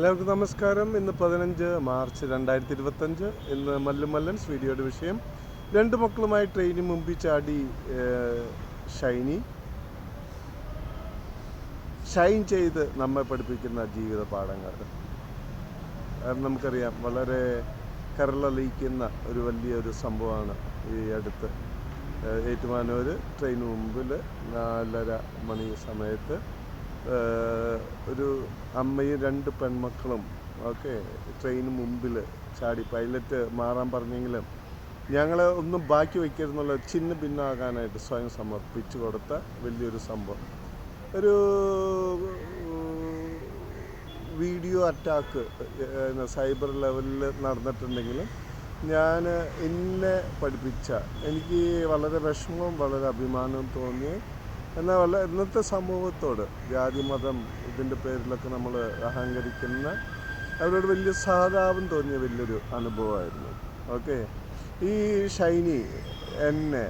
എല്ലാവർക്കും നമസ്കാരം. ഇന്ന് പതിനഞ്ച് മാർച്ച് രണ്ടായിരത്തി ഇരുപത്തഞ്ച് ഇന്ന് മല്ലുമല്ലൻസ് വീഡിയോയുടെ വിഷയം. രണ്ട് മക്കളുമായി ട്രെയിനിന് മുമ്പിൽ ചാടി ഷൈനി. ഷൈൻ ചെയ്ത് നമ്മെ പഠിപ്പിക്കുന്ന ജീവിത പാഠങ്ങൾ. നമുക്കറിയാം വളരെ കരളലിയിക്കുന്ന ഒരു വലിയൊരു സംഭവമാണ് ഈ അടുത്ത്. ഏറ്റുമാനൂർ ട്രെയിന് മുമ്പിൽ നാലര മണി സമയത്ത് ഒരു അമ്മയും രണ്ട് പെൺമക്കളും ഒക്കെ ട്രെയിന് മുമ്പിൽ ചാടി. പൈലറ്റ് മാറാൻ പറഞ്ഞെങ്കിലും ഞങ്ങൾ ഒന്നും ബാക്കി വയ്ക്കരുന്നുള്ള ചിന്ന ഭിന്നാകാനായിട്ട് സ്വയം സമർപ്പിച്ചു കൊടുത്ത വലിയൊരു സംഭവം. ഒരു വീഡിയോ അറ്റാക്ക് സൈബർ ലെവലിൽ നടന്നിട്ടുണ്ടെങ്കിലും ഞാൻ എന്നെ പഠിപ്പിച്ച എനിക്ക് വളരെ വിഷമവും വളരെ അഭിമാനവും തോന്നിയ എന്നാൽ ഇന്നത്തെ സമൂഹത്തോട് ജാതി മതം ഇതിന്റെ പേരിലൊക്കെ നമ്മൾ അഹങ്കരിക്കുന്ന അവരോട് വലിയ സഹതാപം തോന്നിയ വലിയൊരു അനുഭവമായിരുന്നു. ഓക്കെ? ഈ ഷൈനി എന്നെ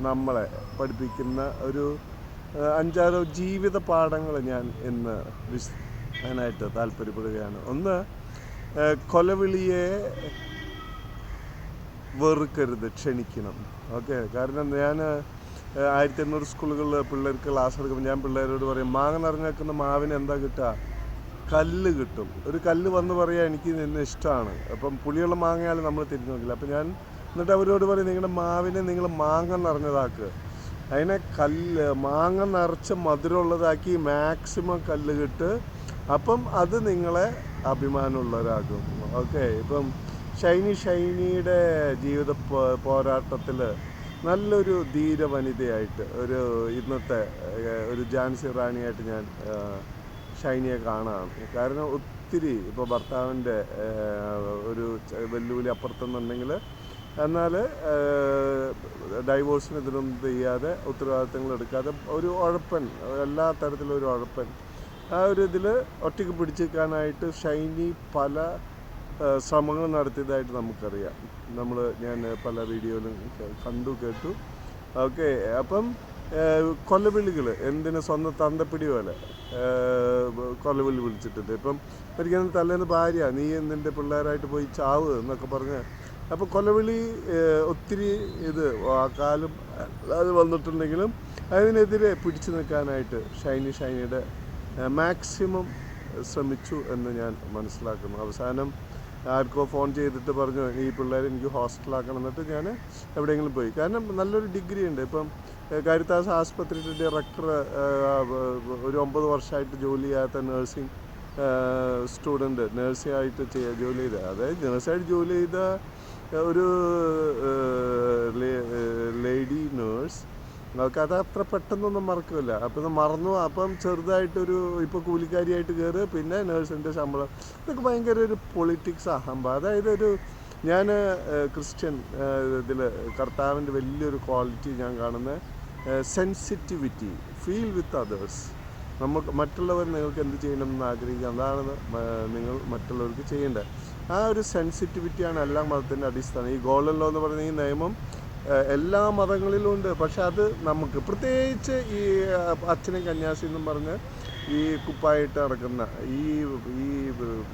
നമ്മളെ പഠിപ്പിക്കുന്ന ഒരു അഞ്ചാറോ ജീവിത പാഠങ്ങൾ ഞാൻ ഇന്ന് വിശ അതിനായിട്ട് താല്പര്യപ്പെടുകയാണ്. ഒന്ന് കൊലവിളിയെ വെറുക്കരുത് ക്ഷണിക്കണം. ഓക്കെ? കാരണം ഞാൻ ആയിരത്തി എണ്ണൂറ് സ്കൂളുകളിൽ പിള്ളേർക്ക് ക്ലാസ് എടുക്കുമ്പോൾ ഞാൻ പിള്ളേരോട് പറയും മാങ്ങ നിറഞ്ഞേക്കുന്ന മാവിന് എന്താ കിട്ടുക? കല്ല് കിട്ടും. ഒരു കല്ല് വന്ന് പറയാൻ എനിക്ക് നിന്നെ ഇഷ്ടമാണ്. അപ്പം പുളിയുള്ള മാങ്ങയാലും നമ്മൾ തിരിഞ്ഞു നോക്കില്ല. അപ്പം ഞാൻ എന്നിട്ട് അവരോട് പറയും നിങ്ങളുടെ മാവിനെ നിങ്ങൾ മാങ്ങ നിറഞ്ഞതാക്കുക അതിനെ കല്ല് മാങ്ങ നിറച്ച് മധുരമുള്ളതാക്കി മാക്സിമം കല്ല് കിട്ട് അപ്പം അത് നിങ്ങളെ അഭിമാനമുള്ളവരാകും ഓക്കെ ഇപ്പം ഷൈനി ഷൈനിയുടെ ജീവിത പോരാട്ടത്തിൽ നല്ലൊരു ധീര വനിതയായിട്ട് ഒരു ഇന്നത്തെ ഒരു ജാൻസി റാണിയായിട്ട് ഞാൻ ഷൈനിയെ കാണാം കാരണം ഒത്തിരി ഇപ്പോൾ ഭർത്താവിന്റെ ഒരു വെല്ലുവിളി അപ്പുറത്തുനിന്നുണ്ടെങ്കിൽ എന്നാൽ ഡൈവോഴ്സിന് ഇതിനൊന്നും ചെയ്യാതെ ഉത്തരവാദിത്തങ്ങൾ എടുക്കാതെ ഒരു ഉഴപ്പൻ എല്ലാ തരത്തിലും ഒരു ഉഴപ്പൻ. ആ ഒരു ഇതിൽ ഒറ്റയ്ക്ക് പിടിച്ചേക്കാനായിട്ട് ഷൈനി പല ശ്രമങ്ങൾ നടത്തിയതായിട്ട് നമുക്കറിയാം. നമ്മൾ ഞാൻ പല വീഡിയോയിലും കണ്ടു കേട്ടു. ഓക്കെ അപ്പം കൊലവിളികൾ എന്തിന് സ്വന്തം തന്തപ്പിടി പോലെ കൊലവിളി വിളിച്ചിട്ടുണ്ട്. ഇപ്പം ഒരിക്കലും തലേന്ന് ഭാര്യ നീ നിന്റെ പിള്ളേരായിട്ട് പോയി ചാവ് എന്നൊക്കെ പറഞ്ഞ് അപ്പോൾ കൊലവിളി ഒത്തിരി ഇത് വാക്കാലും അത് വന്നിട്ടുണ്ടെങ്കിലും അതിനെതിരെ പിടിച്ചു നിൽക്കാനായിട്ട് ഷൈനി ഷൈനിയുടെ മാക്സിമം ശ്രമിച്ചു എന്ന് ഞാൻ മനസ്സിലാക്കുന്നു. അവസാനം ആർക്കോ ഫോൺ ചെയ്തിട്ട് പറഞ്ഞു ഈ പിള്ളേർ എനിക്ക് ഹോസ്റ്റലാക്കണം എന്നിട്ട് ഞാൻ എവിടെയെങ്കിലും പോയി. കാരണം നല്ലൊരു ഡിഗ്രി ഉണ്ട്. ഇപ്പം കരുത്താസ് ആസ്പത്രിയുടെ ഡയറക്ടർ ഒരു ഒമ്പത് വർഷമായിട്ട് ജോലി ചെയ്യാത്ത നേഴ്സിംഗ് സ്റ്റുഡന്റ് നേഴ്സിംഗ് ആയിട്ട് ചെയ്യ ജോലി ചെയ്ത അതായത് നേഴ്സായിട്ട് ജോലി ചെയ്ത ഒരു ലേഡി നേഴ്സ് നമുക്ക് അത് അത്ര പെട്ടെന്നൊന്നും മറക്കില്ല അപ്പം ഇത് മറന്നു. അപ്പം ചെറുതായിട്ടൊരു ഇപ്പോൾ കൂലിക്കാരിയായിട്ട് കയറി പിന്നെ നേഴ്സിന്റെ ശമ്പളം. ഇതൊക്കെ ഭയങ്കര ഒരു പൊളിറ്റിക്സ് അഹമ്പ അതായത് ഒരു ഞാൻ ക്രിസ്ത്യൻ ഇതിൽ കർത്താവിന്റെ വലിയൊരു ക്വാളിറ്റി ഞാൻ കാണുന്നത് സെൻസിറ്റിവിറ്റി ഫീൽ വിത്ത് അതേഴ്സ് നമുക്ക് മറ്റുള്ളവർ നിങ്ങൾക്ക് എന്ത് ചെയ്യണമെന്ന് ആഗ്രഹിക്കുക. അതാണ് നിങ്ങൾ മറ്റുള്ളവർക്ക് ചെയ്യേണ്ടത്. ആ ഒരു സെൻസിറ്റിവിറ്റിയാണ് എല്ലാ മതത്തിന്റെ അടിസ്ഥാനം. ഈ ഗോൾഡൻ ലോ എന്ന് പറയുന്ന ഈ നിയമം എല്ലാ മതങ്ങളിലും ഉണ്ട്. പക്ഷെ അത് നമുക്ക് പ്രത്യേകിച്ച് ഈ അച്ഛനും കന്യാസി എന്നും പറഞ്ഞ് ഈ കുപ്പായിട്ട് നടക്കുന്ന ഈ ഈ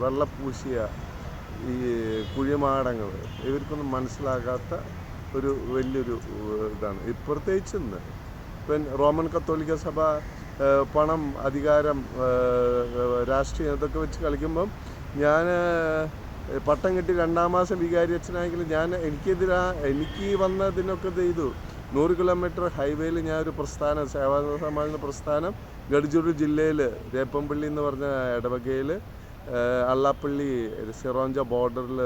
വെള്ളപ്പൂശിയ ഈ കുഴിമാടങ്ങൾ ഇവർക്കൊന്നും മനസ്സിലാകാത്ത ഒരു വലിയൊരു ഇതാണ്. പ്രത്യേകിച്ച് ഇന്ന് ഇപ്പം റോമൻ കത്തോലിക്ക സഭ പണം അധികാരം രാഷ്ട്രീയം ഇതൊക്കെ വെച്ച് കളിക്കുമ്പം ഞാൻ പട്ടം കിട്ടി രണ്ടാം മാസം വികാരി അച്ഛനായെങ്കിലും ഞാൻ എനിക്കെതിരാ എനിക്ക് വന്നതിനൊക്കെ ചെയ്തു. നൂറ് കിലോമീറ്റർ ഹൈവേയിൽ ഞാൻ ഒരു പ്രസ്ഥാനം സേവാ സമാജ പ്രസ്ഥാനം ഗഡ്ജൂർ ജില്ലയിൽ രേപ്പംപള്ളി എന്ന് പറഞ്ഞ ഇടവകയിൽ അള്ളാപ്പള്ളി സിറോഞ്ച ബോർഡറിൽ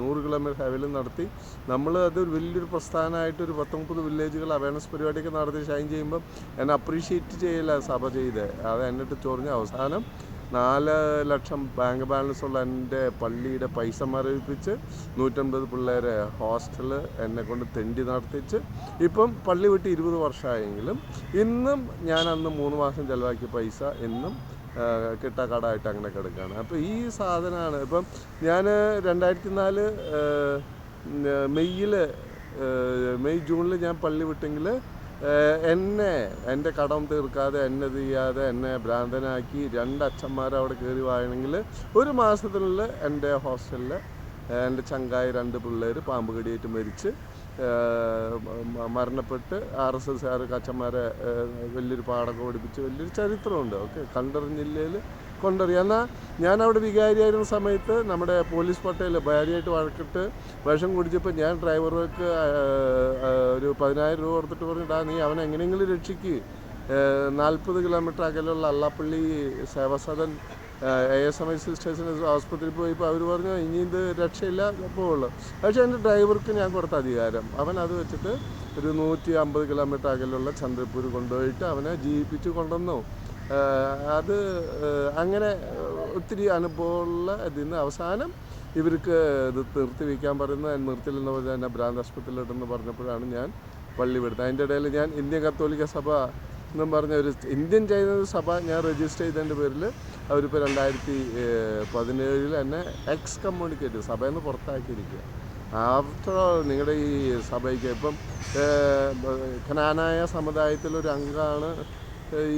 നൂറ് കിലോമീറ്റർ ഹൈവേയിൽ നടത്തി. നമ്മൾ അതൊരു വലിയൊരു പ്രസ്ഥാനമായിട്ട് ഒരു പത്ത് മുപ്പത് വില്ലേജുകൾ അവയർനെസ് പരിപാടിയൊക്കെ നടത്തി ഷൈൻ ചെയ്യുമ്പം എന്നെ അപ്രീഷിയേറ്റ് ചെയ്യില്ല സഭ ചെയ്ത്. അത് എന്നിട്ട് ചൊറിഞ്ഞ അവസാനം നാല് ലക്ഷം ബാങ്ക് ബാലൻസ് ഉള്ള എന്റെ പള്ളിയുടെ പൈസ മരവിപ്പിച്ച് നൂറ്റമ്പത് പിള്ളേരെ ഹോസ്റ്റൽ എന്നെ കൊണ്ട് തെണ്ടി നടത്തിച്ച് ഇപ്പം പള്ളി വിട്ട് ഇരുപത് വർഷമായെങ്കിലും ഇന്നും ഞാൻ അന്ന് മൂന്ന് മാസം ചിലവാക്കിയ പൈസ ഇന്നും കിട്ടാക്കടായിട്ട് അങ്ങനെ കിടക്കുകയാണ് അപ്പോൾ ഈ സാധനമാണ് ഇപ്പം ഞാൻ രണ്ടായിരത്തി നാല് മെയ്യിൽ മെയ് ജൂണിൽ ഞാൻ പള്ളി വിട്ടെങ്കിൽ എന്നെ എന്റെ കടം തീർക്കാതെ എന്നെ ചെയ്യാതെ എന്നെ ഭ്രാന്തനാക്കി രണ്ട് അച്ഛന്മാർ അവിടെ കയറി വായണമെങ്കിൽ ഒരു മാസത്തിനുള്ളിൽ എന്റെ ഹോസ്റ്റലിൽ എന്റെ ചങ്കായ രണ്ട് പിള്ളേർ പാമ്പ് കടിയേറ്റ് മരിച്ച് മരണപ്പെട്ട് ആർ എസ് എസ്സുകാർക്ക് അച്ഛന്മാരെ വലിയൊരു പാടൊക്കെ പഠിപ്പിച്ച് വലിയൊരു ചരിത്രമുണ്ട്. ഓക്കെ കണ്ടറിഞ്ഞ ജില്ലയിൽ കൊണ്ടറിയാം. എന്നാൽ ഞാൻ അവിടെ വികാരിയായിരുന്ന സമയത്ത് നമ്മുടെ പോലീസ് പട്ടേൽ ഭാര്യയായിട്ട് വഴക്കിട്ട് വിഷം കുടിച്ചപ്പോൾ ഞാൻ ഡ്രൈവർക്ക് ഒരു പതിനായിരം രൂപ കൊടുത്തിട്ട് പറഞ്ഞിട്ടാ നീ അവനെ എങ്ങനെയെങ്കിലും രക്ഷിക്ക്. നാൽപ്പത് kilometre അകലുള്ള Allappalli Sevasadan A S M I സിസ്റ്റേഴ്സിന് ആസ്പത്രിയിൽ പോയപ്പോൾ അവർ പറഞ്ഞു ഇനി ഇത് രക്ഷയില്ല പോവുള്ളു. പക്ഷേ എന്റെ ഡ്രൈവർക്ക് ഞാൻ കൊടുത്ത അധികാരം. അവൻ അത് വെച്ചിട്ട് ഒരു നൂറ്റി അമ്പത് കിലോമീറ്റർ അകലുള്ള ചന്ദ്രപൂർ കൊണ്ടുപോയിട്ട് അവനെ ജീവിപ്പിച്ച് കൊണ്ടുവന്നു. അത് അങ്ങനെ ഒത്തിരി അനുഭവമുള്ള ഇതിൽ നിന്ന് അവസാനം ഇവർക്ക് ഇത് നിർത്തി വയ്ക്കാൻ പറയുന്നത് നിർത്തില്ലെന്ന് പറഞ്ഞാൽ എന്നെ ഭ്രാന്ത് ആശുപത്രിയിലോട്ടെന്ന് പറഞ്ഞപ്പോഴാണ് ഞാൻ പള്ളി വിടുന്നത്. അതിന്റെ ഇടയിൽ ഞാൻ ഇന്ത്യൻ കത്തോലിക്ക സഭ എന്നും പറഞ്ഞ ഒരു ഇന്ത്യൻ ചൈന സഭ ഞാൻ രജിസ്റ്റർ ചെയ്തതിന്റെ പേരിൽ അവരിപ്പോൾ രണ്ടായിരത്തി പതിനേഴിൽ എന്നെ എക്സ് കമ്മ്യൂണിക്കേറ്റ് സഭയിൽ നിന്ന് പുറത്താക്കിയിരിക്കുക. ആഫ്റ്റർ നിങ്ങളുടെ ഈ സഭയ്ക്ക് ഇപ്പം ഖനാനായ സമുദായത്തിലൊരു അംഗമാണ്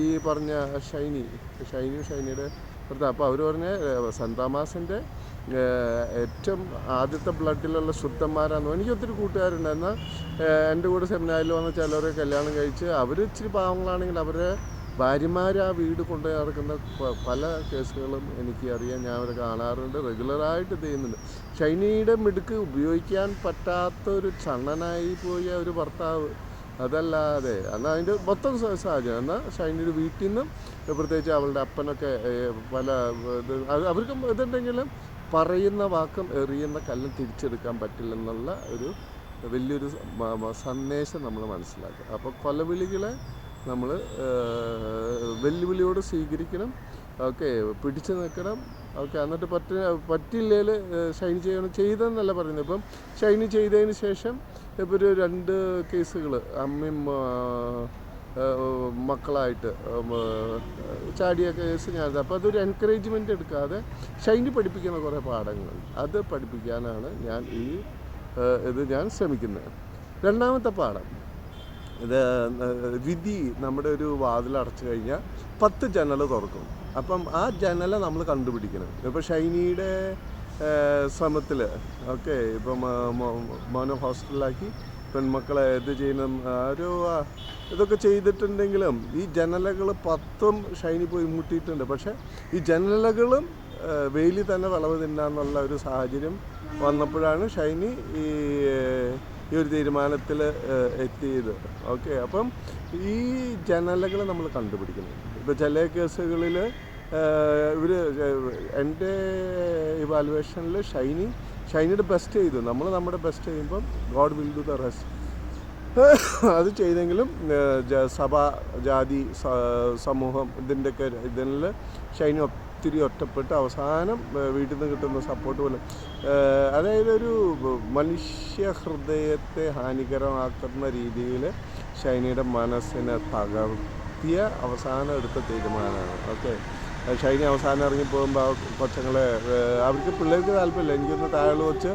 ഈ പറഞ്ഞ ഷൈനി ഷൈനി ഷൈനിയുടെ ഭർത്താവ്. അപ്പോൾ അവർ പറഞ്ഞ സന്താമാസിന്റെ ഏറ്റവും ആദ്യത്തെ ബ്ലഡിലുള്ള ശുദ്ധന്മാരാന്ന് എനിക്ക് ഒത്തിരി കൂട്ടുകാരുണ്ട് എന്നാൽ എന്റെ കൂടെ സെമിനാറിൽ വന്ന ചിലവരെ കല്യാണം കഴിച്ച് അവർ ഇച്ചിരി പാവങ്ങളാണെങ്കിൽ അവരെ ഭാര്യമാർ ആ വീട് കൊണ്ടു നടക്കുന്ന പല കേസുകളും എനിക്ക് അറിയാം. ഞാൻ അവരെ കാണാറുണ്ട് റെഗുലറായിട്ട് ചെയ്യുന്നുണ്ട്. ഷൈനിയുടെ മിടുക്ക് ഉപയോഗിക്കാൻ പറ്റാത്ത ഒരു ചണ്ണനായി പോയ ഒരു ഭർത്താവ് അതല്ലാതെ എന്നാൽ അതിന്റെ മൊത്തം സാഹചര്യം. എന്നാൽ ഷൈനിയുടെ വീട്ടിൽ നിന്നും പ്രത്യേകിച്ച് അവളുടെ അപ്പനൊക്കെ പല അവർക്ക് ഇതുണ്ടെങ്കിലും പറയുന്ന വാക്കും എറിയുന്ന കല്ലും തിരിച്ചെടുക്കാൻ പറ്റില്ലെന്നുള്ള ഒരു വലിയൊരു സന്ദേശം നമ്മൾ മനസ്സിലാക്കുക. അപ്പോൾ കൊലവിളികളെ നമ്മൾ വെല്ലുവിളിയോട് സ്വീകരിക്കണം ഓക്കെ പിടിച്ചു നിൽക്കണം ഓക്കെ എന്നിട്ട് പറ്റ പറ്റില്ലേൽ ഷൈൻ ചെയ്യണം ചെയ്തെന്നല്ല പറയുന്നത്. ഇപ്പം ഷൈൻ ചെയ്തതിന് ശേഷം ഇപ്പോൾ ഒരു രണ്ട് കേസുകൾ അമ്മയും മക്കളായിട്ട് ചാടിയ കേസ് ഞാൻ അപ്പോൾ അതൊരു എൻകറേജ്മെന്റ് എടുക്കാതെ ഷൈനി പഠിപ്പിക്കുന്ന കുറേ പാഠങ്ങൾ അത് പഠിപ്പിക്കാനാണ് ഞാൻ ഈ ഇത് ഞാൻ ശ്രമിക്കുന്നത്. രണ്ടാമത്തെ പാഠം ഇത് വിധി നമ്മുടെ ഒരു വാതിൽ അടച്ചു കഴിഞ്ഞാൽ പത്ത് ജനൽ തുറക്കും. അപ്പം ആ ജനല നമ്മൾ കണ്ടുപിടിക്കണം. ഇപ്പോൾ ഷൈനിയുടെ ശ്രമത്തിൽ ഓക്കെ ഇപ്പം മോനെ ഹോസ്റ്റലിലാക്കി പെൺമക്കളെ ഇത് ചെയ്യണം ഒരു ഇതൊക്കെ ചെയ്തിട്ടുണ്ടെങ്കിലും ഈ ജനലകൾ പത്തും ഷൈനി പോയി മുട്ടിയിട്ടുണ്ട്. പക്ഷേ ഈ ജനലകളും വെയിലിൽ തന്നെ വിളവ് തിന്നാന്നുള്ള ഒരു സാഹചര്യം വന്നപ്പോഴാണ് ഷൈനി ഈ ഈ ഒരു തീരുമാനത്തിൽ എത്തിയത്. ഓക്കെ അപ്പം ഈ ജനലകൾ നമ്മൾ കണ്ടുപിടിക്കണം. ഇപ്പോൾ ചില കേസുകളിൽ ഇവർ എന്റെ ഇവാലുവേഷനിൽ ഷൈനി ഷൈനിയുടെ ബെസ്റ്റ് ചെയ്തു. നമ്മൾ നമ്മുടെ ബെസ്റ്റ് ചെയ്യുമ്പം God will do the rest അത് ചെയ്തെങ്കിലും സഭ ജാതി സമൂഹം ഇതിന്റെയൊക്കെ ഇതിൽ ഷൈനി ഒത്തിരി ഒറ്റപ്പെട്ട് അവസാനം വീട്ടിൽ നിന്ന് കിട്ടുന്ന സപ്പോർട്ട് പോലെ. അതായത് ഒരു മനുഷ്യ ഹൃദയത്തെ ഹാനികരമാക്കുന്ന രീതിയിൽ ഷൈനിയുടെ മനസ്സിനെ തകർത്തിയ അവസാനം എടുത്ത തീരുമാനമാണ്. ഓക്കെ? ഷൈനി അവസാനം ഇറങ്ങി പോകുമ്പോൾ ആ കൊച്ചങ്ങളെ അവർക്ക് പിള്ളേർക്ക് താല്പര്യമില്ല. എനിക്കൊന്ന് താഴെ വെച്ച്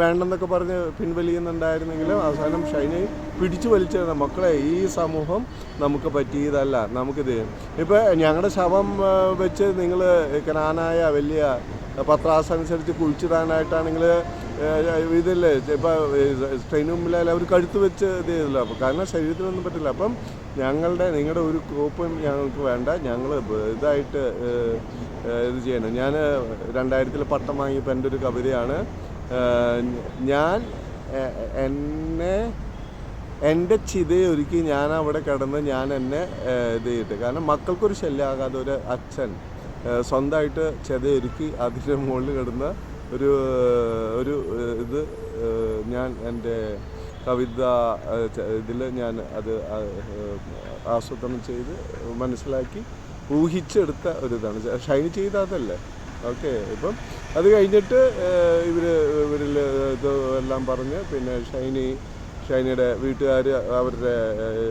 വേണ്ടെന്നൊക്കെ പറഞ്ഞ് പിൻവലിയുന്നുണ്ടായിരുന്നെങ്കിലും അവസാനം ഷൈനി പിടിച്ചു വലിച്ചിരുന്ന മക്കളെ ഈ സമൂഹം നമുക്ക് പറ്റിയതല്ല. നമുക്കിത് ഇപ്പോൾ ഞങ്ങളുടെ ശവം വെച്ച് നിങ്ങൾ കനാനായ വലിയ പത്രാസനുസരിച്ച് കുഴിച്ചിടാനായിട്ടാണെങ്കിൽ ഇതില്ലേ? ഇപ്പോൾ ട്രെയിൻ മുമ്പിലായാലും അവർ കഴുത്ത് വെച്ച് ഇത് ചെയ്തല്ലോ. അപ്പോൾ കാരണം ശരീരത്തിനൊന്നും പറ്റില്ല. അപ്പം ഞങ്ങളുടെ നിങ്ങളുടെ ഒരു കോപ്പും ഞങ്ങൾക്ക് വേണ്ട. ഞങ്ങൾ ഇതായിട്ട് ഇത് ചെയ്യണം. ഞാൻ രണ്ടായിരത്തിൽ പട്ടം വാങ്ങിയപ്പോൾ എന്റെ ഒരു കവിതയാണ് ഞാൻ എന്നെ എന്റെ ചിതയൊരുക്കി ഞാൻ അവിടെ കിടന്ന് ഞാൻ എന്നെ ഇത് ചെയ്തിട്ട്. കാരണം മക്കൾക്കൊരു ശല്യമാകാതെ ഒരു അച്ഛൻ സ്വന്തമായിട്ട് ചിതയൊരുക്കി അതിന്റെ മുകളിൽ കിടന്ന ഒരു ഒരു ഇത് ഞാൻ എന്റെ കവിത ഇതിൽ ഞാൻ അത് ആസൂത്രണം ചെയ്ത് മനസ്സിലാക്കി ഊഹിച്ചെടുത്ത ഒരു ഇതാണ് ഷൈനി ചെയ്ത അതല്ലേ? ഓക്കെ ഇപ്പം അത് കഴിഞ്ഞിട്ട് ഇവർ ഇവരിൽ ഇത് എല്ലാം പറഞ്ഞ് പിന്നെ ഷൈനി ഷൈനിയുടെ വീട്ടുകാർ അവരുടെ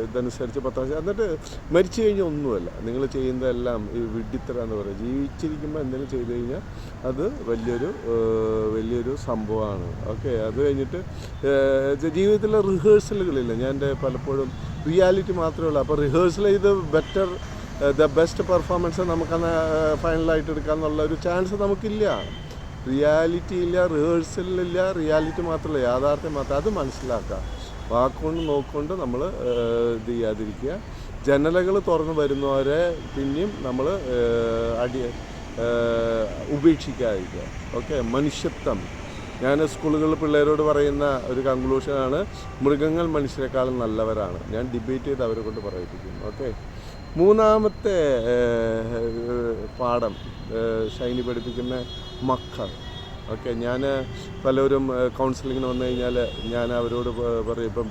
ഇതനുസരിച്ച് വർഷം എന്നിട്ട് മരിച്ചു കഴിഞ്ഞാൽ ഒന്നുമല്ല. നിങ്ങൾ ചെയ്യുന്നതെല്ലാം ഈ വിഡ്ഢിത്തര എന്ന് പറയുക ജീവിച്ചിരിക്കുമ്പോൾ എന്തെങ്കിലും ചെയ്തു കഴിഞ്ഞാൽ അത് വലിയൊരു വലിയൊരു സംഭവമാണ്. ഓക്കെ അത് കഴിഞ്ഞിട്ട് ജീവിതത്തിലെ റിഹേഴ്സലുകളില്ല. ഞാൻ എന്റെ പലപ്പോഴും റിയാലിറ്റി മാത്രമേ ഉള്ളൂ. അപ്പോൾ റിഹേഴ്സൽ ചെയ്ത് ബെറ്റർ ദ ബെസ്റ്റ് പെർഫോമൻസ് നമുക്കന്ന് ഫൈനലായിട്ട് എടുക്കാമെന്നുള്ള ഒരു ചാൻസ് നമുക്കില്ല. റിയാലിറ്റി ഇല്ല റിഹേഴ്സലില്ല റിയാലിറ്റി മാത്രമല്ല യാഥാർത്ഥ്യം മാത്രം. അത് മനസ്സിലാക്കുക. വാക്കുകൊണ്ട് നോക്കൊണ്ട് നമ്മൾ ഇത് ചെയ്യാതിരിക്കുക. ജനലകൾ തുറന്നു വരുന്നവരെ പിന്നെയും നമ്മൾ അടി ഉപേക്ഷിക്കാതിരിക്കുക. ഓക്കെ? മനുഷ്യത്വം. ഞാൻ സ്കൂളുകളിൽ പിള്ളേരോട് പറയുന്ന ഒരു കൺക്ലൂഷനാണ് മൃഗങ്ങൾ മനുഷ്യരെക്കാളും നല്ലവരാണ്. ഞാൻ ഡിബേറ്റ് ചെയ്ത് അവരെ കൊണ്ട് പറയിപ്പിക്കും ഓക്കെ? മൂന്നാമത്തെ പാഠം ഷൈനി പഠിപ്പിക്കുന്ന മക്കൾ. ഓക്കെ ഞാൻ പലരും കൗൺസിലിങ്ങിന് വന്നു കഴിഞ്ഞാൽ ഞാൻ അവരോട് പറയും ഇപ്പം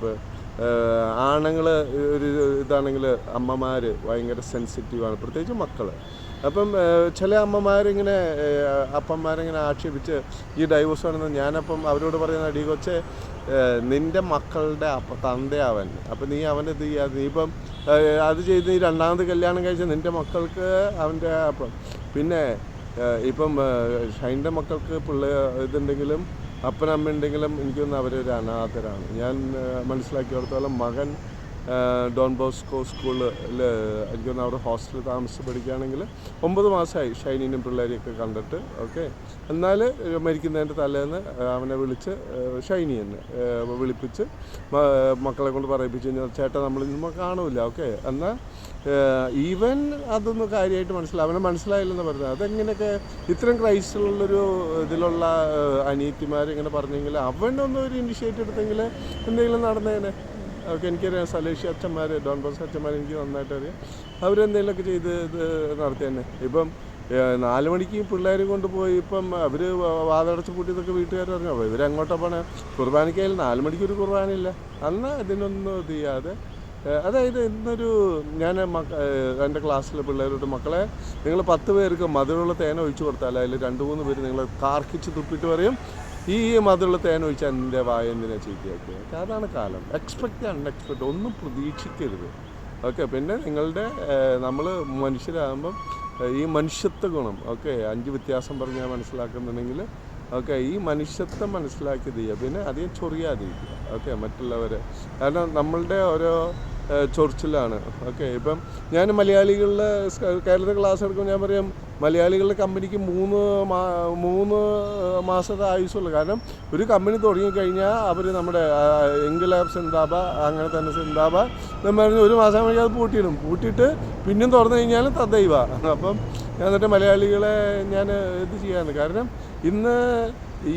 ആണുങ്ങൾ ഒരു ഇതാണെങ്കിൽ അമ്മമാർ ഭയങ്കര സെൻസിറ്റീവാണ് പ്രത്യേകിച്ച് മക്കൾ അപ്പം ചില അമ്മമാരിങ്ങനെ അപ്പന്മാരിങ്ങനെ ആക്ഷേപിച്ച് ഈ ഡൈവോഴ്സ് ആണെന്ന് ഞാനപ്പം അവരോട് പറയുന്ന അടി കൊച്ചെ നിന്റെ മക്കളുടെ അപ്പ തന്തയാവൻ അപ്പം നീ അവനെ ഇത് ചെയ്യാതെ നീ ഇപ്പം അത് ചെയ്ത് നീ രണ്ടാമത് കല്യാണം കഴിച്ച നിന്റെ മക്കൾക്ക് അവന്റെ അപ്പം. പിന്നെ ഇപ്പം ഷൈന്റെ മക്കൾക്ക് പിള്ളേ ഇതുണ്ടെങ്കിലും അപ്പനമ്മ ഉണ്ടെങ്കിലും എനിക്കൊന്ന് അവരൊരു അനാഥരാണ്. ഞാൻ മനസ്സിലാക്കിയിടത്തോളം മകൻ ഡോൺ ബോസ്കോ സ്കൂളിൽ എനിക്കൊന്ന് അവിടെ ഹോസ്റ്റലിൽ താമസിച്ച് പഠിക്കുകയാണെങ്കിൽ ഒമ്പത് മാസമായി ഷൈനിനും പിള്ളേരെയൊക്കെ കണ്ടിട്ട് ഓക്കെ? എന്നാൽ മരിക്കുന്നതിന്റെ തലേന്ന് അവനെ വിളിച്ച് ഷൈനി തന്നെ വിളിപ്പിച്ച് മക്കളെ കൊണ്ട് പറയിപ്പിച്ച് കഴിഞ്ഞാൽ ചേട്ടാ നമ്മൾ ഇന്ന് കാണൂല ഓക്കെ? എന്നാൽ ഈവൻ അതൊന്നും കാര്യമായിട്ട് മനസ്സിലാവും അവനെ മനസ്സിലായില്ലെന്ന് പറഞ്ഞത് അതെങ്ങനെയൊക്കെ ഇത്രയും ക്രൈസ്റ്റിലുള്ളൊരു ഇതിലുള്ള അനിയത്തിമാരെങ്ങനെ പറഞ്ഞെങ്കിൽ അവനൊന്നും ഒരു ഇനിഷ്യേറ്റീവ് എടുത്തെങ്കിൽ എന്തെങ്കിലും നടന്നേനെ. ഓക്കെ എനിക്കറിയാം സലേഷി അച്ഛന്മാർ ഡോൺ ബോസ് അച്ഛന്മാർ എനിക്ക് നന്നായിട്ട് അറിയാം അവരെന്തെങ്കിലുമൊക്കെ ചെയ്ത് ഇത് നടത്തി തന്നെ ഇപ്പം നാല് മണിക്ക് പിള്ളേർ കൊണ്ടുപോയി ഇപ്പം അവർ വാതടച്ച് കൂട്ടിയതൊക്കെ വീട്ടുകാർ പറഞ്ഞു അപ്പോൾ ഇവരങ്ങോട്ടാ പോണേ? കുർബാനയ്ക്കായാലും നാല് മണിക്കൊരു കുർബാനയില്ല. അന്ന് അതിനൊന്നും ഇത് ചെയ്യാതെ അതായത് ഇന്നൊരു ഞാൻ മക്ക എന്റെ ക്ലാസ്സിലെ പിള്ളേരോട് മക്കളെ നിങ്ങൾ പത്ത് പേർക്ക് മധുരമുള്ള തേന ഒഴിച്ചു കൊടുത്താൽ അതിൽ രണ്ട് മൂന്ന് പേര് നിങ്ങൾ കാർക്കിച്ച് തുപ്പിട്ട് പറയും. ഈ മധുരമുള്ള തേൻ ഒഴിച്ചാൽ എന്റെ വായ എന്തിനാ ചീത്തയാക്കിയത് അതാണ് കാലം. എക്സ്പെക്റ്റ് അൺഎക്സ്പെക്റ്റ് ഒന്നും പ്രതീക്ഷിക്കരുത്. ഓക്കെ പിന്നെ നിങ്ങളുടെ നമ്മൾ മനുഷ്യരാകുമ്പം ഈ മനുഷ്യത്വ ഗുണം ഓക്കെ അഞ്ച് വ്യത്യാസം പറഞ്ഞ് ഞാൻ മനസ്സിലാക്കുന്നുണ്ടെങ്കിൽ ഓക്കെ ഈ മനുഷ്യത്വം മനസ്സിലാക്കി ചെയ്യുക പിന്നെ അധികം ചൊറിയാതിരിക്കുക ഓക്കെ മറ്റുള്ളവരെ. കാരണം നമ്മളുടെ ഓരോ ചൊറിച്ചിലാണ്. ഓക്കെ ഇപ്പം ഞാൻ മലയാളികളുടെ കേരളത്തിൽ ക്ലാസ് എടുക്കുമ്പോൾ ഞാൻ പറയാം മലയാളികളുടെ കമ്പനിക്ക് മൂന്ന് മൂന്ന് മാസത്തെ ആയുസുള്ളൂ കാരണം ഒരു കമ്പനി തുടങ്ങിക്കഴിഞ്ഞാൽ അവർ നമ്മുടെ എങ്കിലാബ് സിന്താബ അങ്ങനെ തന്നെ സിന്താബ എന്ന് പറഞ്ഞ് ഒരു മാസം കഴിഞ്ഞാൽ അത് പൂട്ടിയിടും. പൂട്ടിയിട്ട് പിന്നെയും തുറന്നു കഴിഞ്ഞാൽ തദ്ദൈവ. അപ്പം ഞാൻ എന്നിട്ട് മലയാളികളെ ഞാൻ ഇത് ചെയ്യാറുണ്ട്. കാരണം ഇന്ന് ഈ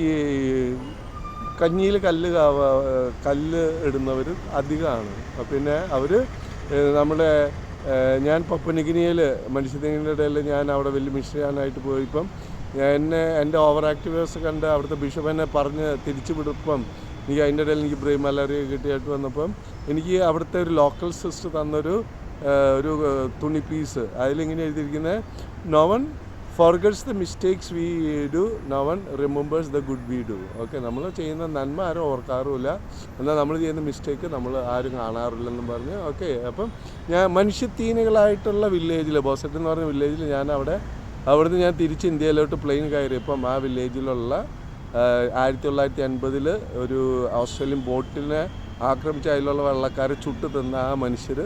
കഞ്ഞിയിൽ കല്ല് കല്ല് ഇടുന്നവർ അധികമാണ്. പിന്നെ അവർ നമ്മുടെ ഞാൻ പപ്പനിഗിനിയിൽ മനുഷ്യത്തിന്റെ ഇടയിൽ ഞാൻ അവിടെ വലിയ മിഷനായിട്ട് പോയിപ്പം എന്നെ എന്റെ ഓവർ ആക്ടിവേഴ്സ് കണ്ട് അവിടുത്തെ ബിഷപ്പ് എന്നെ പറഞ്ഞ് തിരിച്ചു വിടുപ്പം. എനിക്ക് അതിന്റെ ഇടയിൽ എനിക്ക് ബ്രെയിൻ മലേറിയ കിട്ടിയായിട്ട് വന്നപ്പം എനിക്ക് അവിടുത്തെ ഒരു ലോക്കൽ സിസ്റ്റർ തന്നൊരു ഒരു തുണി പീസ്. അതിലിങ്ങനെ എഴുതിയിരിക്കുന്നത് no one forgets the mistakes we do no one one remembers the good we do okay നമ്മൾ ചെയ്യുന്ന നന്മ ആരും ഓർക്കാറുമില്ല. എന്നാൽ നമ്മൾ ചെയ്യുന്ന മിസ്റ്റേക്ക് നമ്മൾ ആരും കാണാറില്ലെന്നും പറഞ്ഞ്. ഓക്കെ അപ്പം ഞാൻ മനുഷ്യത്തീനുകളായിട്ടുള്ള വില്ലേജിൽ ബോസറ്റ് എന്ന് പറഞ്ഞ വില്ലേജിൽ ഞാൻ അവിടെ അവിടുന്ന് ഞാൻ തിരിച്ച് ഇന്ത്യയിലോട്ട് പ്ലെയിൻ കയറി ഇപ്പം ആ വില്ലേജിലുള്ള ആയിരത്തി തൊള്ളായിരത്തി അൻപതിൽ ഒരു ഓസ്ട്രേലിയൻ ബോട്ടിനെ ആക്രമിച്ച അതിലുള്ള വെള്ളക്കാരെ ചുട്ടു തിന്ന ആ മനുഷ്യർ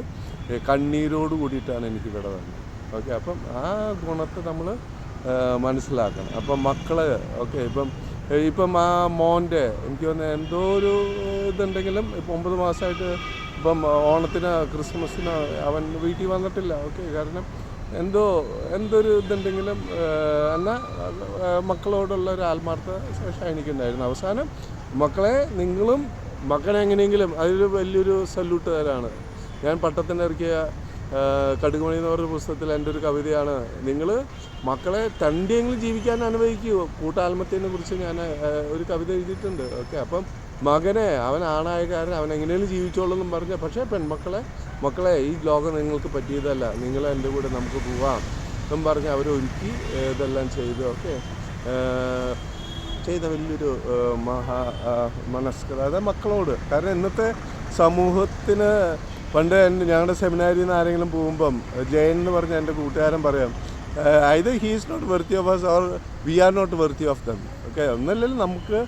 കണ്ണീരോട് കൂടിയിട്ടാണ് എനിക്ക് വന്നത്. ഓക്കെ അപ്പം ആ ഗുണത്തെ നമ്മൾ മനസ്സിലാക്കണം. അപ്പം മക്കൾ ഓക്കെ ഇപ്പം ഇപ്പം ആ മോന്റെ എനിക്ക് തോന്നുന്നത് എന്തോ ഒരു ഇതുണ്ടെങ്കിലും ഇപ്പം ഒമ്പത് മാസമായിട്ട് ഇപ്പം ഓണത്തിന് ക്രിസ്മസിന് അവൻ വീട്ടിൽ വന്നിട്ടില്ല. ഓക്കെ കാരണം എന്തോ എന്തൊരു ഇതുണ്ടെങ്കിലും എന്നാൽ മക്കളോടുള്ള ഒരു ആത്മാർത്ഥ ഷൈനിക്കുണ്ടായിരുന്നു അവസാനം മക്കളെ നിങ്ങളും മക്കളെ എങ്ങനെയെങ്കിലും അതൊരു വലിയൊരു സല്യൂട്ട് തരാണ് ഞാൻ പട്ടത്തിനിറക്കിയ കടുകുമണി എന്ന് പറഞ്ഞ പുസ്തകത്തിൽ എന്റെ ഒരു കവിതയാണ്. നിങ്ങൾ മക്കളെ തണ്ടിയെങ്കിലും ജീവിക്കാൻ അനുവദിക്കൂ. കൂട്ടാൽമത്തേനെ കുറിച്ച് ഞാൻ ഒരു കവിത എഴുതിയിട്ടുണ്ട്. ഓക്കെ അപ്പം മകനെ അവൻ ആണായ കാരണം അവൻ എങ്ങനെയും ജീവിച്ചോളെന്നും പറഞ്ഞ പക്ഷേ പെൺമക്കളെ മക്കളെ ഈ ലോകം നിങ്ങൾക്ക് പറ്റിയതല്ല. നിങ്ങൾ എന്റെ കൂടെ നമുക്ക് പോവാം എന്നും പറഞ്ഞ് അവരൊരുക്കി ഇതെല്ലാം ചെയ്തു. ഓക്കെ ചെയ്ത വലിയൊരു മഹാ മനസ്കത. അതായത് മക്കളോട്. കാരണം ഇന്നത്തെ സമൂഹത്തിന് പണ്ട് എന്റെ ഞങ്ങളുടെ സെമിനാരിൽ നിന്ന് ആരെങ്കിലും പോകുമ്പം ജയൻ എന്ന് പറഞ്ഞ എന്റെ കൂട്ടുകാരൻ പറയാം ഇത് he's not worthy of us or we are not worthy of them okay ഒന്നല്ലെങ്കിൽ നമുക്ക്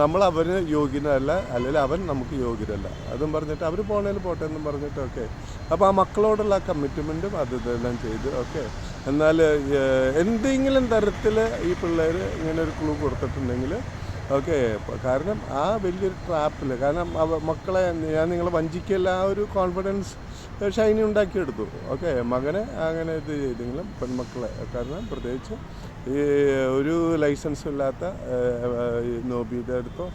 നമ്മൾ അവന് യോഗ്യനല്ല അല്ലെങ്കിൽ അവൻ നമുക്ക് യോഗ്യരല്ല. അതും പറഞ്ഞിട്ട് അവർ പോണേൽ പോട്ടെ എന്നും പറഞ്ഞിട്ട് ഓക്കെ അപ്പോൾ ആ മക്കളോടുള്ള ആ കമ്മിറ്റ്മെന്റും അത് ഇതെല്ലാം ചെയ്ത് ഓക്കെ എന്നാൽ എന്തെങ്കിലും തരത്തിൽ ഈ പിള്ളേർ ഇങ്ങനെ ഒരു ക്ലൂ കൊടുത്തിട്ടുണ്ടെങ്കിൽ ഓക്കെ കാരണം ആ വലിയൊരു ട്രാപ്പിൽ കാരണം മക്കളെ ഞാൻ നിങ്ങളെ വഞ്ചിക്കല്ല ആ ഒരു കോൺഫിഡൻസ് ഷൈനി ഉണ്ടാക്കിയെടുത്തു. ഓക്കെ മകനെ അങ്ങനെ ഇത് ചെയ്തെങ്കിലും പെൺമക്കളെ കാരണം പ്രത്യേകിച്ച് ഈ ഒരു ലൈസൻസ് ഇല്ലാത്ത നോബിയുടെ അടുത്തോ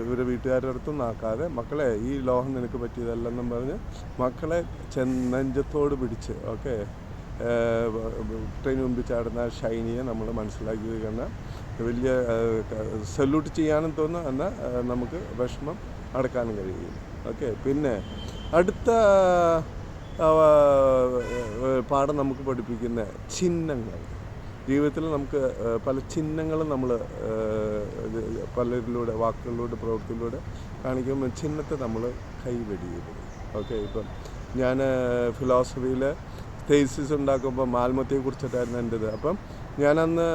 ഇവരുടെ വീട്ടുകാരുടെ അടുത്തും നാക്കാതെ മക്കളെ ഈ ലോഹം നിനക്ക് പറ്റിയതല്ലെന്നും പറഞ്ഞ് മക്കളെ ചെന്നഞ്ചത്തോട് പിടിച്ച് ഓക്കെ ട്രെയിൻ മുമ്പിൽ ചാടുന്ന ഷൈനിയെ നമ്മൾ മനസ്സിലാക്കി കാരണം വലിയ സല്യൂട്ട് ചെയ്യാനും തോന്നും എന്നാൽ നമുക്ക് വിഷമം അടക്കാനും കഴിയും ഓക്കെ പിന്നെ അടുത്ത പാഠം നമുക്ക് പഠിപ്പിക്കുന്ന ചിഹ്നങ്ങൾ. ജീവിതത്തിൽ നമുക്ക് പല ചിഹ്നങ്ങളും നമ്മൾ പലരിലൂടെ വാക്കുകളിലൂടെ പ്രവൃത്തിയിലൂടെ കാണിക്കുമ്പോൾ ചിഹ്നത്തെ നമ്മൾ കൈവെടിയരുത് ഓക്കെ ഇപ്പം ഞാൻ ഫിലോസഫിയിൽ തേസിസ് ഉണ്ടാക്കുമ്പോൾ മാൽമത്തിയെ കുറിച്ചിട്ടായിരുന്നു എന്റെത് അപ്പം ഞാനന്ന്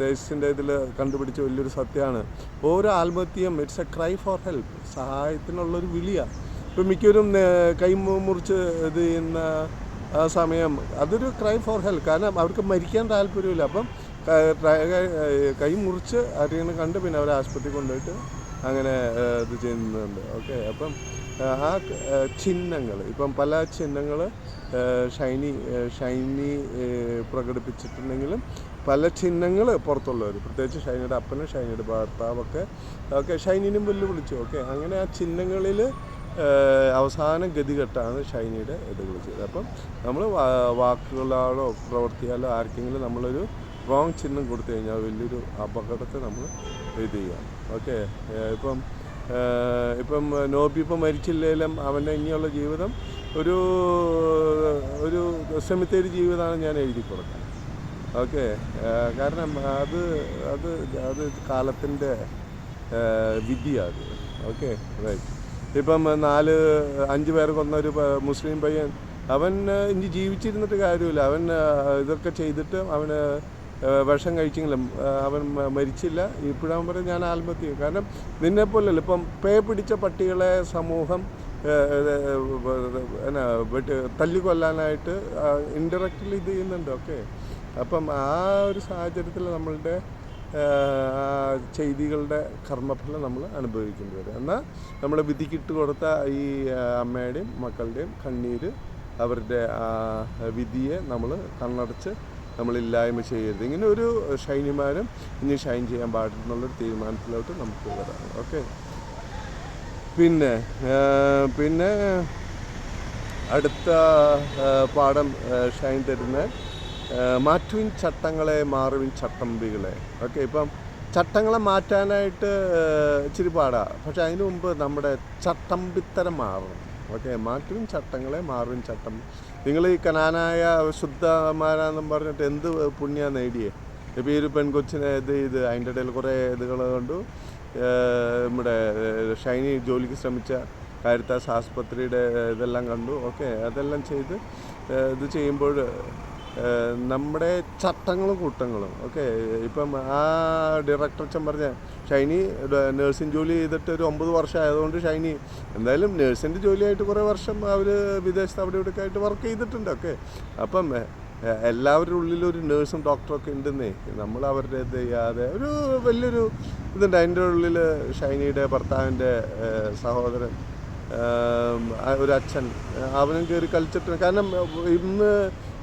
തേസിന്റെ ഇതിൽ കണ്ടുപിടിച്ച വലിയൊരു സത്യമാണ്. ഓരോ ആത്മഹത്യയും it's a cry for help സഹായത്തിനുള്ളൊരു വിളിയാണ് ഇപ്പം മിക്കവരും കൈ മുറിച്ച് ഇത് ചെയ്യുന്ന ആ സമയം അതൊരു ക്രൈ ഫോർ ഹെൽപ്പ് കാരണം അവർക്ക് മരിക്കാൻ താല്പര്യമില്ല. അപ്പം ക- മുറിച്ച് ആരെങ്കിലും കണ്ട് പിന്നെ അവരെ ആശുപത്രി കൊണ്ടുപോയിട്ട് അങ്ങനെ ഇത് ചെയ്യുന്നുണ്ട്. ഓക്കെ അപ്പം ആ ചിഹ്നങ്ങൾ ഇപ്പം പല ചിഹ്നങ്ങൾ ഷൈനി ഷൈനി പ്രകടിപ്പിച്ചിട്ടുണ്ടെങ്കിലും പല ചിഹ്നങ്ങൾ പുറത്തുള്ളവർ പ്രത്യേകിച്ച് ഷൈനിയുടെ അപ്പനും ഷൈനിയുടെ ഭർത്താവൊക്കെ ഒക്കെ ഷൈനിനും വെല്ലുവിളിച്ചു. ഓക്കെ അങ്ങനെ ആ ചിഹ്നങ്ങളിൽ അവസാന ഗതികെട്ടാണ് ഷൈനിയുടെ ഇത് വിളിച്ചത്. അപ്പം നമ്മൾ വാക്കുകളാലോ പ്രവർത്തിയാലോ ആർക്കെങ്കിലും നമ്മളൊരു റോങ് ചിഹ്നം കൊടുത്തു കഴിഞ്ഞാൽ വലിയൊരു അപകടത്തെ നമ്മൾ ഇത് ചെയ്യാം. ഓക്കെ ഇപ്പം ഇപ്പം നോബി ഇപ്പം മരിച്ചില്ലെങ്കിലും അവന്റെ ഇനിയുള്ള ജീവിതം ഒരു ഒരു ദശമിത്തേരി ജീവിതമാണ് ഞാൻ എഴുതി കൊടുക്കുന്നത് ഓക്കെ? കാരണം അത് അത് അത് കാലത്തിന്റെ വിധിയാണ് ഓക്കെ? റൈറ്റ്. ഇപ്പം നാല് അഞ്ച് പേർ കൊന്ന ഒരു മുസ്ലിം പയ്യൻ അവൻ ഇനി ജീവിച്ചിരുന്നിട്ട് കാര്യമില്ല. അവൻ ഇതൊക്കെ ചെയ്തിട്ട് അവന് വിഷം കഴിച്ചെങ്കിലും അവൻ മരിച്ചില്ല. ഇപ്പോഴാകും പറയും ഞാൻ ആത്മഹത്യ കാരണം നിന്നെ പോലല്ല ഇപ്പം പേ പിടിച്ച പട്ടികളെ സമൂഹം എന്നാ വെട്ട് തല്ലിക്കൊല്ലാനായിട്ട് ഇൻഡയറക്റ്റ്ലി ഇത് ചെയ്യുന്നുണ്ട്. ഓക്കെ. അപ്പം ആ ഒരു സാഹചര്യത്തിൽ നമ്മളുടെ ചെയ്തികളുടെ കർമ്മഫലം നമ്മൾ അനുഭവിക്കേണ്ടി വരും. എന്നാൽ നമ്മൾ വിധിക്കിട്ട് കൊടുത്ത ഈ അമ്മയുടെയും മക്കളുടെയും കണ്ണീര് അവരുടെ വിധിയെ നമ്മൾ കണ്ണടച്ച് നമ്മളില്ലായ്മ ചെയ്യരുത്. ഇങ്ങനെ ഒരു ഷൈനിമാരും ഇനി ഷൈൻ ചെയ്യാൻ പാടില്ല എന്നുള്ളൊരു തീരുമാനത്തിലോട്ട് നമുക്ക് വരാം. ഓക്കെ പിന്നെ പിന്നെ അടുത്ത പാഠം ഷൈൻ തരുന്ന മാറ്റുവിൻ ചട്ടങ്ങളെ മാറുവിൻ ചട്ടമ്പികളെ. ഓക്കെ ഇപ്പം ചട്ടങ്ങളെ മാറ്റാനായിട്ട് ഇച്ചിരി പാടാണ് പക്ഷെ അതിനു മുമ്പ് നമ്മുടെ ചട്ടമ്പിത്തരം മാറണം. ഓക്കെ മാറ്റുവിൻ ചട്ടങ്ങളെ മാറുവിൻ ചട്ടം നിങ്ങൾ ഈ കനാനായ ശുദ്ധമാരാന്നും പറഞ്ഞിട്ട് എന്ത് പുണ്യ നേടിയേ? ഇപ്പോൾ ഈ ഒരു പെൺകൊച്ചിനെ ഇത് ഇത് അതിന്റെ ഇടയിൽ കുറേ ഇതുകൾ കണ്ടു. നമ്മുടെ ഷൈനി ജോലിക്ക് ശ്രമിച്ച കാരിത്താസ് ആസ്പത്രിയുടെ ഇതെല്ലാം കണ്ടു. ഓക്കെ അതെല്ലാം ചെയ്ത് ഇത് ചെയ്യുമ്പോൾ നമ്മുടെ ചട്ടങ്ങളും കൂട്ടങ്ങളും. ഓക്കെ ഇപ്പം ആ ഡയറക്ടർ അച്ഛൻ പറഞ്ഞ ഷൈനി നേഴ്സിംഗ് ജോലി ചെയ്തിട്ട് ഒരു ഒമ്പത് വർഷം ആയതുകൊണ്ട് ഷൈനി എന്തായാലും നേഴ്സിന്റെ ജോലിയായിട്ട് കുറേ വർഷം അവർ വിദേശത്ത് അവിടെ ഇവിടെയൊക്കെ ആയിട്ട് വർക്ക് ചെയ്തിട്ടുണ്ട്. ഓക്കെ അപ്പം എല്ലാവരുടെ ഉള്ളിൽ ഒരു നേഴ്സും ഡോക്ടറൊക്കെ ഉണ്ടെന്നേ നമ്മൾ അവരുടെ ഇത് ചെയ്യാതെ ഒരു വലിയൊരു ഇതുണ്ട്. അതിന്റെ ഉള്ളിൽ ഷൈനിയുടെ ഭർത്താവിന്റെ സഹോദരൻ ഒരു അച്ഛൻ അവനും കയറി കളിച്ചിട്ടുണ്ട് കാരണം ഇന്ന്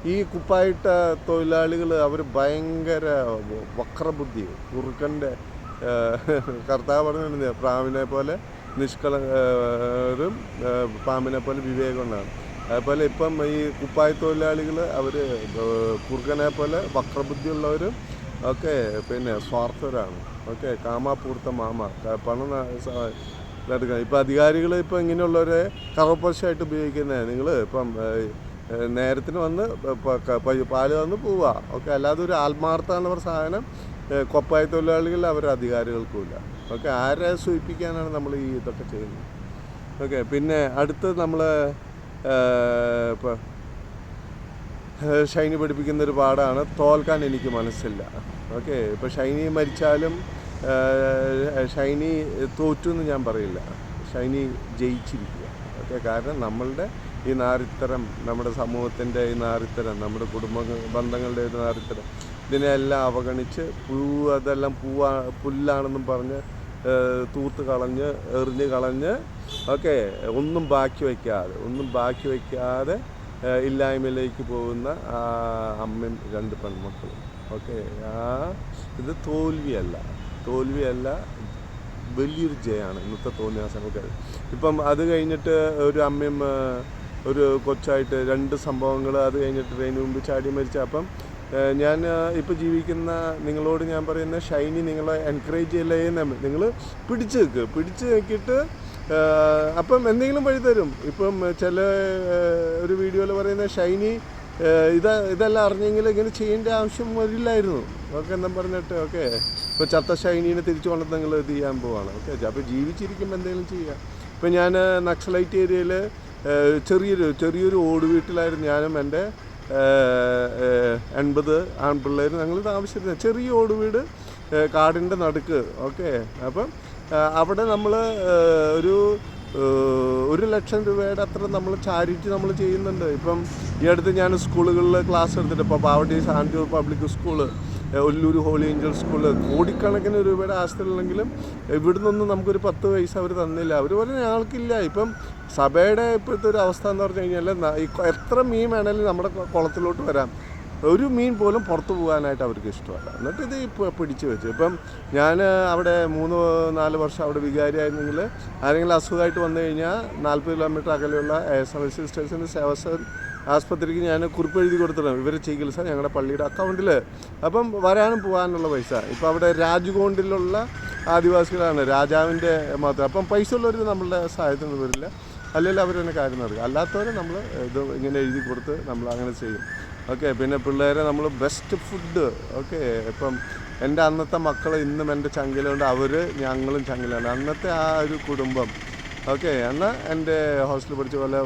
ഈ കുപ്പായിട്ട തൊഴിലാളികൾ അവർ ഭയങ്കര വക്രബുദ്ധി. കുറുക്കന്റെ കർത്താവ് പറഞ്ഞിട്ടുണ്ട് പ്രാവിനെ പോലെ നിഷ്കള പാമ്പിനെ പോലെ വിവേകമുണ്ടാണ് അതുപോലെ ഇപ്പം ഈ കുപ്പായ തൊഴിലാളികൾ അവർ കുറുക്കനെ പോലെ വക്രബുദ്ധിയുള്ളവരും ഒക്കെ പിന്നെ സ്വാർത്ഥരാണ്. Okay കാമാപൂർത്ത mama. പണം ഇപ്പം അധികാരികൾ ഇപ്പം ഇങ്ങനെയുള്ളവരെ കറപ്പശമായിട്ട് ഉപയോഗിക്കുന്നത് നിങ്ങൾ ഇപ്പം നേരത്തിന് വന്ന് പാൽ വന്ന് പോവുക. ഓക്കെ അല്ലാതെ ഒരു ആത്മാർത്ഥ എന്ന് പറഞ്ഞ സാധനം കൊപ്പായ തൊഴിലാളികൾ അവരുടെ അധികാരികൾക്കുമില്ല. ഓക്കെ ആരെ സൂചിപ്പിക്കാനാണ് നമ്മൾ ഈ ഇതൊക്കെ ചെയ്യുന്നത്. ഓക്കെ പിന്നെ അടുത്ത് നമ്മൾ ഇപ്പോൾ ഷൈനി പഠിപ്പിക്കുന്ന ഒരു പാടാണ് തോൽക്കാൻ എനിക്ക് മനസ്സില്ല. ഓക്കെ ഇപ്പോൾ ഷൈനി മരിച്ചാലും ഷൈനി തോറ്റു എന്ന് ഞാൻ പറയില്ല. ഷൈനി ജയിച്ചിരിക്കുക. ഓക്കെ കാരണം നമ്മളുടെ ഈ നാരിത്തരം നമ്മുടെ സമൂഹത്തിന്റെ ഈ നാരിത്തരം നമ്മുടെ കുടുംബ ബന്ധങ്ങളുടെ ഈ നാരിത്തരം ഇതിനെല്ലാം അവഗണിച്ച് പൂ അതെല്ലാം പൂവാ പുല്ലാണെന്നും പറഞ്ഞ് തൂത്ത് കളഞ്ഞ് എറിഞ്ഞ് കളഞ്ഞ് ഒക്കെ ഒന്നും ബാക്കി വയ്ക്കാതെ ഒന്നും ബാക്കി വയ്ക്കാതെ ഇല്ലായ്മയിലേക്ക് പോകുന്ന ആ അമ്മയും രണ്ട് പെൺമക്കളും. ഓക്കെ ആ ഇത് തോൽവിയല്ല. തോൽവിയല്ല വലിയൊരു ജയമാണ് ഇന്നത്തെ തോന്നിയാസങ്ങൾക്ക് ഇപ്പം അത് കഴിഞ്ഞിട്ട് ഒരു അമ്മയും ഒരു കൊച്ചായിട്ട് രണ്ട് സംഭവങ്ങൾ അത് കഴിഞ്ഞിട്ട് ട്രെയിന് മുമ്പ് ചാടി മരിച്ച അപ്പം ഞാൻ ഇപ്പോൾ ജീവിക്കുന്ന നിങ്ങളോട് ഞാൻ പറയുന്ന ഷൈനി നിങ്ങളെ എൻകറേജ് ചെയ്യല്ലേ നിങ്ങൾ പിടിച്ച് നിൽക്കുക പിടിച്ച് നിൽക്കിയിട്ട് അപ്പം എന്തെങ്കിലും വഴി തരും. ഇപ്പം ചില ഒരു വീഡിയോയിൽ പറയുന്ന ഷൈനി ഇത് ഇതെല്ലാം അറിഞ്ഞെങ്കിൽ ഇങ്ങനെ ചെയ്യേണ്ട ആവശ്യം വരില്ലായിരുന്നു. ഓക്കെ എന്നും പറഞ്ഞിട്ട് ഓക്കെ. ഇപ്പോൾ ചത്ത ഷൈനീനെ തിരിച്ചു കൊണ്ടത് നിങ്ങൾ ഇത് ചെയ്യാൻ പോവാണ്. ഓക്കെ അപ്പോൾ ജീവിച്ചിരിക്കുമ്പോൾ എന്തെങ്കിലും ചെയ്യാം. ഇപ്പം ഞാൻ നക്സലൈറ്റ് ഏരിയയിൽ ചെറിയൊരു ചെറിയൊരു ഓട് വീട്ടിലായിരുന്നു ഞാനും എന്റെ എൺപത് ആൺപിള്ളേരും ഞങ്ങൾ ആവശ്യത്തിന്. ചെറിയ ഓട് വീട് കാടിന്റെ നടുക്ക്. ഓക്കെ? അപ്പം അവിടെ നമ്മൾ ഒരു ഒരു ലക്ഷം രൂപയുടെ അത്ര നമ്മൾ ചാരിറ്റി നമ്മൾ ചെയ്യുന്നുണ്ട്. ഇപ്പം ഈ അടുത്ത് ഞാൻ സ്കൂളുകളിൽ ക്ലാസ് എടുത്തിട്ട് ഇപ്പോൾ Pavatti Sandur public school Ollur Holy Angel സ്കൂളിൽ കോടിക്കണക്കിന് രൂപയുടെ ആസ്തികളുണ്ടെങ്കിലും ഇവിടുന്നൊന്നും നമുക്കൊരു പത്ത് പൈസ അവർ തന്നില്ല. അവർ പറഞ്ഞ ഞങ്ങൾക്കില്ല. ഇപ്പം സഭയുടെ ഇപ്പോഴത്തെ ഒരു അവസ്ഥ എന്ന് പറഞ്ഞു കഴിഞ്ഞാൽ എത്ര മീൻ വേണമെങ്കിലും നമ്മുടെ കുളത്തിലോട്ട് വരാം. ഒരു മീൻ പോലും പുറത്തു പോകാനായിട്ട് അവർക്ക് ഇഷ്ടമല്ല. എന്നിട്ട് ഇത് പിടിച്ചു വെച്ചു. ഇപ്പം ഞാൻ അവിടെ മൂന്ന് നാല് വർഷം അവിടെ വികാരിയായിരുന്നെങ്കിൽ ആരെങ്കിലും അസുഖമായിട്ട് വന്നു കഴിഞ്ഞാൽ നാൽപ്പത് കിലോമീറ്റർ അകലെയുള്ള എസ് എം എസ് സ്റ്റേഷന്റെ സേവസൻ ആസ്പത്രിക്ക് ഞാൻ കുറിപ്പ് എഴുതി കൊടുത്തിട്ടുണ്ട്. ഇവർ ചികിത്സ ഞങ്ങളുടെ പള്ളിയുടെ അക്കൗണ്ടിൽ അപ്പം വരാനും പോകാനുള്ള പൈസ. ഇപ്പം അവിടെ രാജ്കോണ്ടിലുള്ള ആദിവാസികളാണ്. രാജാവിന്റെ മാത്രം. അപ്പം പൈസ ഉള്ളവർ നമ്മളുടെ സഹായത്തിന് വരില്ല. അല്ലെങ്കിൽ അവർ തന്നെ കാര്യം നടക്കും. അല്ലാത്തവരെ നമ്മൾ ഇത് ഇങ്ങനെ എഴുതി കൊടുത്ത് നമ്മൾ അങ്ങനെ ചെയ്യും. ഓക്കെ പിന്നെ പിള്ളേരെ നമ്മൾ ബെസ്റ്റ് ഫുഡ്. ഓക്കെ ഇപ്പം എന്റെ അന്നത്തെ മക്കൾ ഇന്നും എന്റെ ചങ്കിലുണ്ട്. അവർ ഞങ്ങളും ചങ്കിലാണ്. അന്നത്തെ ആ ഒരു കുടുംബം ഓക്കെ എന്നാൽ എന്റെ ഹോസ്റ്റലിൽ പഠിച്ച പല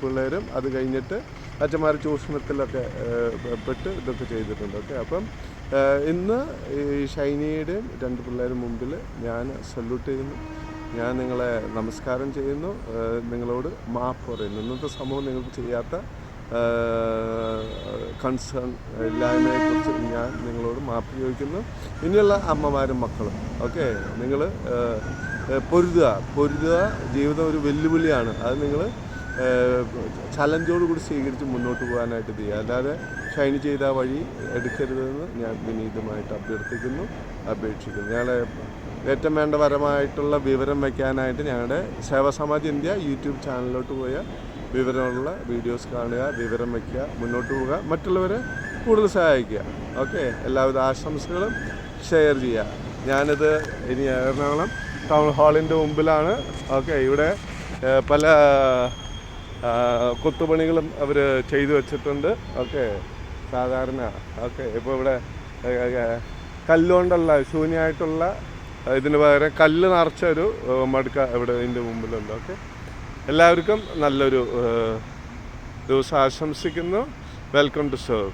പിള്ളേരും അത് കഴിഞ്ഞിട്ട് അച്ഛന്മാർ ചൂഷണത്തിലൊക്കെ പെട്ട് ഇതൊക്കെ ചെയ്തിട്ടുണ്ട്. ഓക്കെ അപ്പം ഇന്ന് ഈ ഷൈനിയുടെയും രണ്ട് പിള്ളേരും മുമ്പിൽ ഞാൻ സല്യൂട്ട് ചെയ്യുന്നു. ഞാൻ നിങ്ങളെ നമസ്കാരം ചെയ്യുന്നു. നിങ്ങളോട് മാപ്പ് പറയുന്നു. ഇന്നത്തെ സമൂഹം നിങ്ങൾക്ക് ചെയ്യാത്ത കൺസേൺ ഇല്ലായ്മയെക്കുറിച്ച് ഞാൻ നിങ്ങളോട് മാപ്പ് ചോദിക്കുന്നു. ഇനിയുള്ള അമ്മമാരും മക്കളും. ഓക്കെ നിങ്ങൾ പൊരുതുക. പൊരുതുക ജീവിതം ഒരു വെല്ലുവിളിയാണ്. അത് നിങ്ങൾ ചലഞ്ചോട് കൂടി സ്വീകരിച്ച് മുന്നോട്ട് പോകാനായിട്ട് ചെയ്യുക. അല്ലാതെ ഷൈൻ ചെയ്ത വഴി എടുക്കരുതെന്ന് ഞാൻ വിനീതമായിട്ട് അഭ്യർത്ഥിക്കുന്നു അപേക്ഷിക്കുന്നു. ഞങ്ങളെ ഏറ്റവും വേണ്ട പരമായിട്ടുള്ള വിവരം വയ്ക്കാനായിട്ട് ഞങ്ങളുടെ സേവാസമാജ് ഇന്ത്യ യൂട്യൂബ് ചാനലിലോട്ട് പോയ വിവരമുള്ള വീഡിയോസ് കാണുക വിവരം വയ്ക്കുക മുന്നോട്ട് പോവുക മറ്റുള്ളവരെ കൂടുതൽ സഹായിക്കുക. ഓക്കെ? എല്ലാവിധ ആശംസകളും ഷെയർ ചെയ്യുക. ഞാനിത് ഇനി എറണാകുളം ടൗൺ ഹാളിന്റെ മുമ്പിലാണ്. ഓക്കെ ഇവിടെ പല കൊത്തുപണികളും അവർ ചെയ്തു വെച്ചിട്ടുണ്ട്. ഓക്കെ സാധാരണ ഓക്കെ ഇപ്പോൾ ഇവിടെ കല്ലുകൊണ്ടുള്ള ശൂന്യമായിട്ടുള്ള ഇതിന് പകരം കല്ല് നിറച്ച ഒരു മടുക്ക ഇവിടെ ഇതിന്റെ മുമ്പിലുണ്ട്. ഓക്കെ എല്ലാവർക്കും നല്ലൊരു ദിവസം ആശംസിക്കുന്നു. Welcome to serve